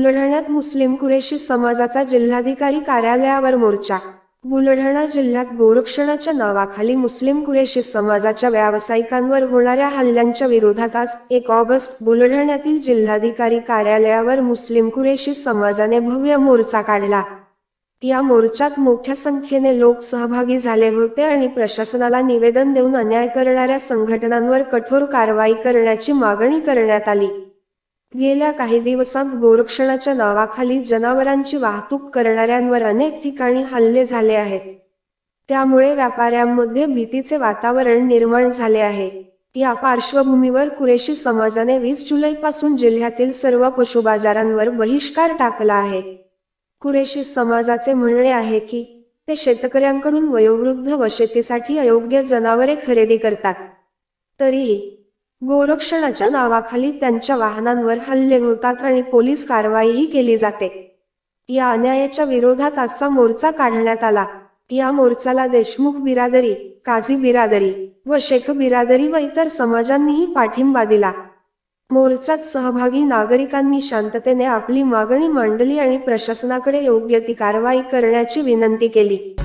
बुलढाण्यात मुस्लिम कुरेशी समाजाचा जिल्हाधिकारी कार्यालयावर मोर्चा. बुलढाणा जिल्ह्यात गोरक्षणाच्या नावाखाली मुस्लिम कुरेशी समाजाच्या व्यावसायिकांवर होणाऱ्या हल्ल्यांच्या विरोधात आज एक ऑगस्ट बुलढाण्यातील जिल्हाधिकारी कार्यालयावर मुस्लिम कुरेशी समाजाने भव्य मोर्चा काढला. या मोर्चात मोठ्या संख्येने लोक सहभागी झाले होते आणि प्रशासनाला निवेदन देऊन अन्याय करणाऱ्या संघटनांवर कठोर कारवाई करण्याची मागणी करण्यात आली. गेल्या काही दिवसात गोरक्षणाच्या नावाखाली जनावरांची वाहतूक करणाऱ्यांवर अनेक ठिकाणी हल्ले झाले आहेत. त्यामुळे व्यापाऱ्यांमध्ये भीतीचे वातावरण निर्माण झाले आहे. या पार्श्वभूमीवर कुरेशी समाजाने वीस जुलैपासून जिल्ह्यातील सर्व पशु बाजारांवर बहिष्कार टाकला आहे. कुरेशी समाजाचे म्हणणे आहे की ते शेतकऱ्यांकडून वयोवृद्ध व शेतीसाठी अयोग्य जनावरे खरेदी करतात. तरीही गोरक्षणाच्या नावाखाली त्यांच्या वाहनांवर हल्ले होतात आणि पोलीस कारवाईही केली जाते. या अन्यायाच्या विरोधात आजचा मोर्चा काढण्यात आला. या मोर्चाला देशमुख बिरादरी काझी बिरादरी व शेख बिरादरी व इतर समाजांनीही पाठिंबा दिला. मोर्चात सहभागी नागरिकांनी शांततेने आपली मागणी मांडली आणि प्रशासनाकडे योग्य ती कारवाई करण्याची विनंती केली.